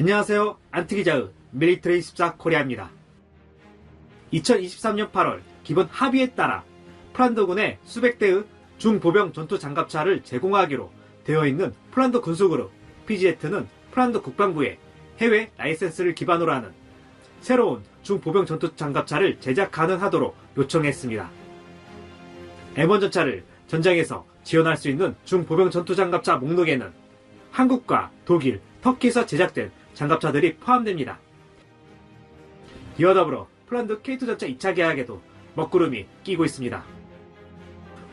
안녕하세요. 안트기자의 밀리트리 14 코리아입니다. 2023년 8월 기본 합의에 따라 프란드군에 수백 대의 중보병 전투 장갑차를 제공하기로 되어 있는 프란드 군수그룹 PGZ는 프란드 국방부에 해외 라이센스를 기반으로 하는 새로운 중보병 전투 장갑차를 제작 가능하도록 요청했습니다. M1 전차를 전장에서 지원할 수 있는 중보병 전투 장갑차 목록에는 한국과 독일, 터키에서 제작된 장갑차들이 포함됩니다. 이와 더불어 폴란드 K2 전차 2차 계약에도 먹구름이 끼고 있습니다.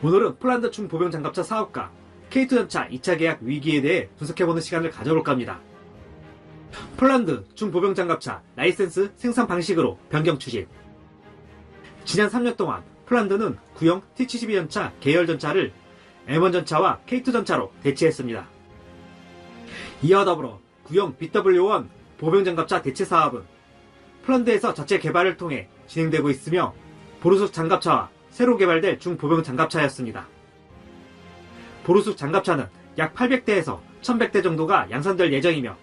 오늘은 폴란드 중보병 장갑차 사업과 K2 전차 2차 계약 위기에 대해 분석해보는 시간을 가져볼까 합니다. 폴란드 중보병 장갑차 라이센스 생산 방식으로 변경 추진. 지난 3년 동안 폴란드는 구형 T-72 전차 계열 전차를 M1 전차와 K2 전차로 대체했습니다. 이와 더불어 구형 BW1 보병 장갑차 대체 사업은 폴란드에서 자체 개발을 통해 진행되고 있으며 보르숙 장갑차와 새로 개발될 중보병 장갑차였습니다. 보르숙 장갑차는 약 800대에서 1100대 정도가 양산될 예정이며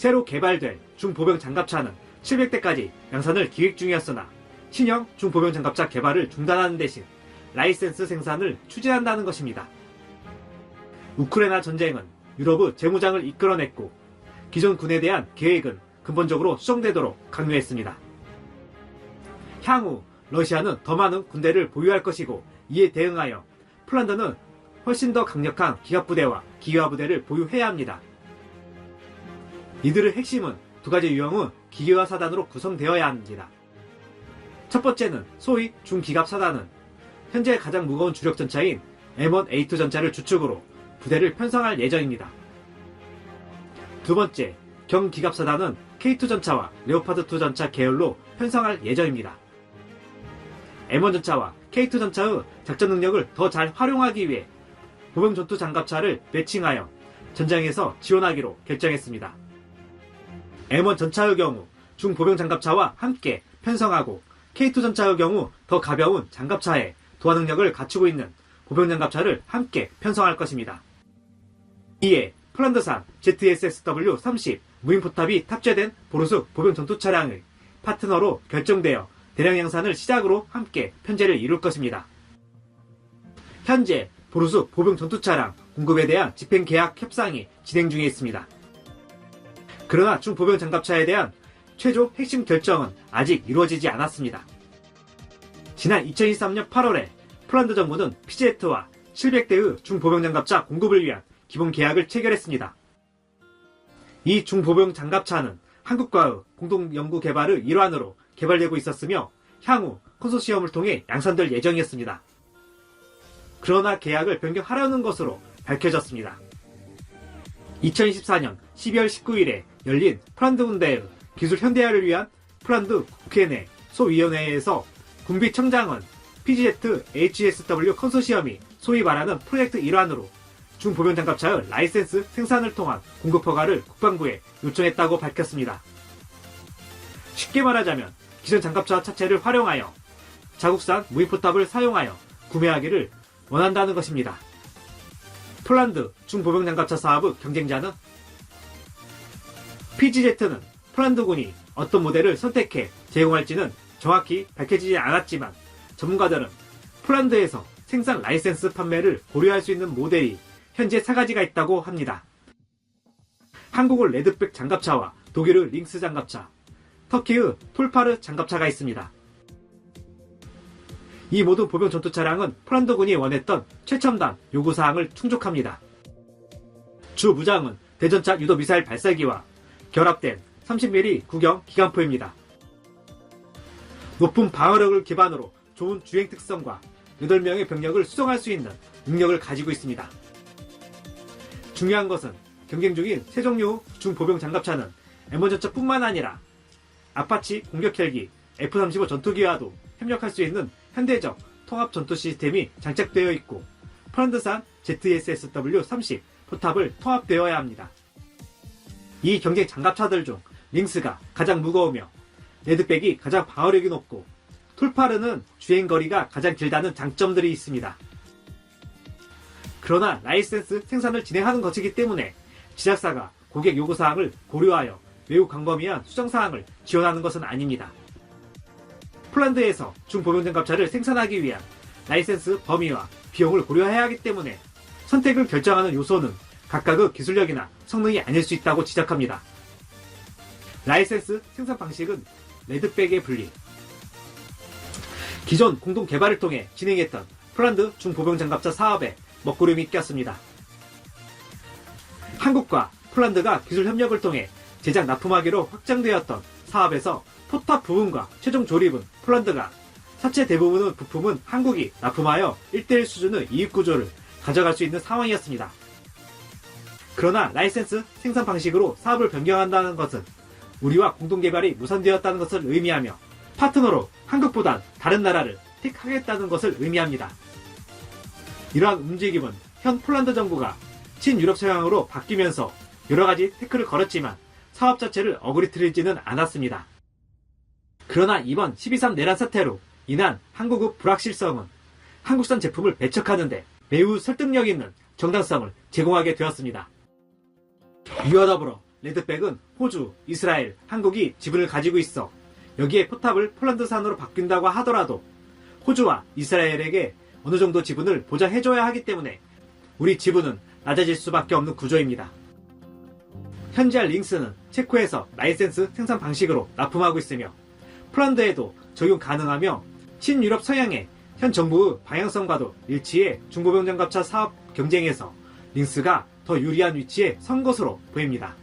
새로 개발될 중보병 장갑차는 700대까지 양산을 기획 중이었으나 신형 중보병 장갑차 개발을 중단하는 대신 라이센스 생산을 추진한다는 것입니다. 우크라이나 전쟁은 유럽의 재무장을 이끌어냈고 기존 군에 대한 계획은 근본적으로 수정되도록 강요했습니다. 향후 러시아는 더 많은 군대를 보유할 것이고 이에 대응하여 폴란드는 훨씬 더 강력한 기갑부대와 기계화부대를 보유해야 합니다. 이들의 핵심은 두 가지 유형의 기계화 사단으로 구성되어야 합니다. 첫 번째는 소위 중기갑 사단은 현재 가장 무거운 주력 전차인 M1A2 전차를 주축으로 부대를 편성할 예정입니다. 두 번째, 경기갑 사단은 K2 전차와 레오파드2 전차 계열로 편성할 예정입니다. M1 전차와 K2 전차의 작전 능력을 더 잘 활용하기 위해 보병 전투 장갑차를 매칭하여 전장에서 지원하기로 결정했습니다. M1 전차의 경우 중보병 장갑차와 함께 편성하고 K2 전차의 경우 더 가벼운 장갑차에 도하 능력을 갖추고 있는 보병 장갑차를 함께 편성할 것입니다. 이에 폴란드산 ZSSW-30 무인포탑이 탑재된 보르숙 보병 전투 차량의 파트너로 결정되어 대량 양산을 시작으로 함께 편제를 이룰 것입니다. 현재 보르숙 보병 전투 차량 공급에 대한 집행 계약 협상이 진행 중에 있습니다. 그러나 중보병 장갑차에 대한 최종 핵심 결정은 아직 이루어지지 않았습니다. 지난 2023년 8월에 폴란드 정부는 PZ와 700대의 중보병 장갑차 공급을 위한 기본 계약을 체결했습니다. 이 중보병 장갑차는 한국과의 공동 연구 개발의 일환으로 개발되고 있었으며 향후 컨소시엄을 통해 양산될 예정이었습니다. 그러나 계약을 변경하려는 것으로 밝혀졌습니다. 2024년 12월 19일에 열린 폴란드 군대의 기술 현대화를 위한 폴란드 국회 내 소위원회에서 군비청장은 PGZ HSW 컨소시엄이 소위 말하는 프로젝트 일환으로 중보병 장갑차의 라이센스 생산을 통한 공급 허가를 국방부에 요청했다고 밝혔습니다. 쉽게 말하자면 기존 장갑차 차체를 활용하여 자국산 무인포탑을 사용하여 구매하기를 원한다는 것입니다. 폴란드 중보병 장갑차 사업의 경쟁자는 PGZ는 폴란드군이 어떤 모델을 선택해 제공할지는 정확히 밝혀지지 않았지만 전문가들은 폴란드에서 생산 라이센스 판매를 고려할 수 있는 모델이 현재 4가지가 있다고 합니다. 한국의 레드백 장갑차와 독일의 링스 장갑차, 터키의 톨파르 장갑차가 있습니다. 이 모든 보병 전투 차량은 폴란드군이 원했던 최첨단 요구사항을 충족합니다. 주 무장은 대전차 유도 미사일 발사기와 결합된 30mm 구경 기관포입니다. 높은 방어력을 기반으로 좋은 주행 특성과 8명의 병력을 수송할 수 있는 능력을 가지고 있습니다. 중요한 것은 경쟁 중인 세 종류 중보병 장갑차는 M1 전차뿐만 아니라 아파치 공격 헬기 F-35 전투기와도 협력할 수 있는 현대적 통합 전투 시스템이 장착되어 있고 폴란드산 ZSSW-30 포탑을 통합되어야 합니다. 이 경쟁 장갑차들 중 링스가 가장 무거우며 레드백이 가장 방어력이 높고 툴파르는 주행 거리가 가장 길다는 장점들이 있습니다. 그러나 라이센스 생산을 진행하는 것이기 때문에 제작사가 고객 요구 사항을 고려하여 매우 광범위한 수정 사항을 지원하는 것은 아닙니다. 폴란드에서 중보병장갑차를 생산하기 위한 라이센스 범위와 비용을 고려해야 하기 때문에 선택을 결정하는 요소는 각각의 기술력이나 성능이 아닐 수 있다고 지적합니다. 라이센스 생산 방식은 레드백의 분리. 기존 공동 개발을 통해 진행했던 폴란드 중보병 장갑차 사업에 먹구름이 꼈습니다. 한국과 폴란드가 기술 협력을 통해 제작 납품하기로 확정되었던 사업에서 포탑 부분과 최종 조립은 폴란드가 사체 대부분의 부품은 한국이 납품하여 1대1 수준의 이익 구조를 가져갈 수 있는 상황이었습니다. 그러나 라이센스 생산 방식으로 사업을 변경한다는 것은 우리와 공동 개발이 무산되었다는 것을 의미하며 파트너로 한국보단 다른 나라를 택하겠다는 것을 의미합니다. 이러한 움직임은 현 폴란드 정부가 친유럽 서양으로 바뀌면서 여러 가지 태클을 걸었지만 사업 자체를 어그리트리지는 않았습니다. 그러나 이번 12.3 내란 사태로 인한 한국의 불확실성은 한국산 제품을 배척하는데 매우 설득력 있는 정당성을 제공하게 되었습니다. 이와 더불어 레드백은 호주, 이스라엘, 한국이 지분을 가지고 있어 여기에 포탑을 폴란드산으로 바뀐다고 하더라도 호주와 이스라엘에게 어느 정도 지분을 보장해줘야 하기 때문에 우리 지분은 낮아질 수밖에 없는 구조입니다. 현재 링스는 체코에서 라이센스 생산 방식으로 납품하고 있으며 폴란드에도 적용 가능하며 친유럽 서양의 현 정부의 방향성과도 일치해 중고병 장갑차 사업 경쟁에서 링스가 더 유리한 위치에 선 것으로 보입니다.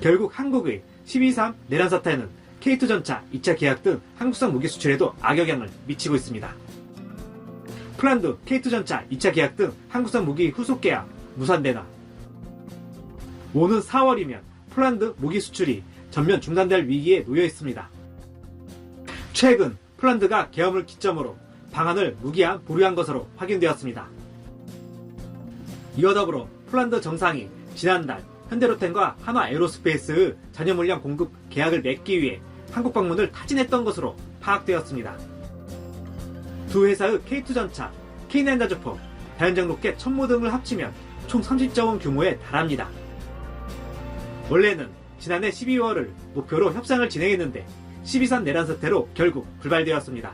결국 한국의 12.3 내란 사태는 K2 전차 2차 계약 등 한국산 무기 수출에도 악영향을 미치고 있습니다. 폴란드 K2 전차 2차 계약 등 한국산 무기 후속 계약 무산되나 오는 4월이면 폴란드 무기 수출이 전면 중단될 위기에 놓여 있습니다. 최근 폴란드가 계엄을 기점으로 방안을 무기한 보류한 것으로 확인되었습니다. 이와 더불어 폴란드 정상이 지난달 현대로템과 한화 에로스페이스의 잔여 물량 공급 계약을 맺기 위해 한국 방문을 타진했던 것으로 파악되었습니다. 두 회사의 K2 전차, K9 자주포, 다연장 로켓 천모 등을 합치면 총 30조 원 규모에 달합니다. 원래는 지난해 12월을 목표로 협상을 진행했는데 12산 내란 사태로 결국 불발되었습니다.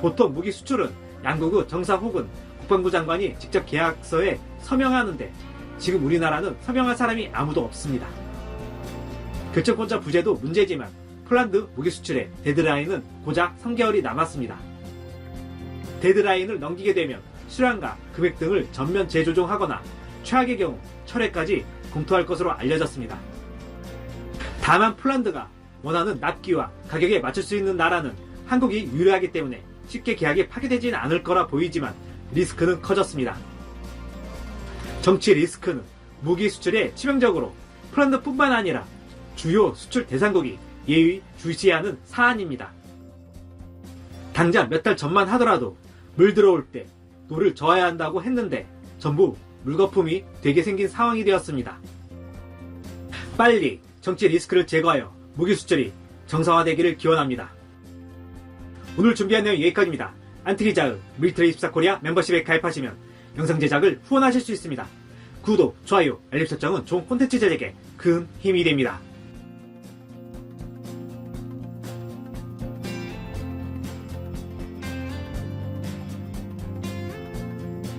보통 무기 수출은 양국의 정상 혹은 국방부 장관이 직접 계약서에 서명하는데 지금 우리나라는 서명할 사람이 아무도 없습니다. 결정권자 부재도 문제지만 폴란드 무기 수출의 데드라인은 고작 3개월이 남았습니다. 데드라인을 넘기게 되면 수량과 금액 등을 전면 재조정하거나 최악의 경우 철회까지 검토할 것으로 알려졌습니다. 다만 폴란드가 원하는 납기와 가격에 맞출 수 있는 나라는 한국이 유리하기 때문에 쉽게 계약이 파기되지는 않을 거라 보이지만 리스크는 커졌습니다. 정치 리스크는 무기 수출에 치명적으로 폴란드뿐만 아니라 주요 수출 대상국이 예의 주시하는 사안입니다. 당장 몇 달 전만 하더라도 물 들어올 때 노를 저어야 한다고 했는데 전부 물거품이 되게 생긴 상황이 되었습니다. 빨리 정치 리스크를 제거하여 무기 수출이 정상화되기를 기원합니다. 오늘 준비한 내용 여기까지입니다. 안트리자의 밀트리 24 코리아 멤버십에 가입하시면 영상 제작을 후원하실 수 있습니다. 구독, 좋아요, 알림 설정은 좋은 콘텐츠 제작에 큰 힘이 됩니다.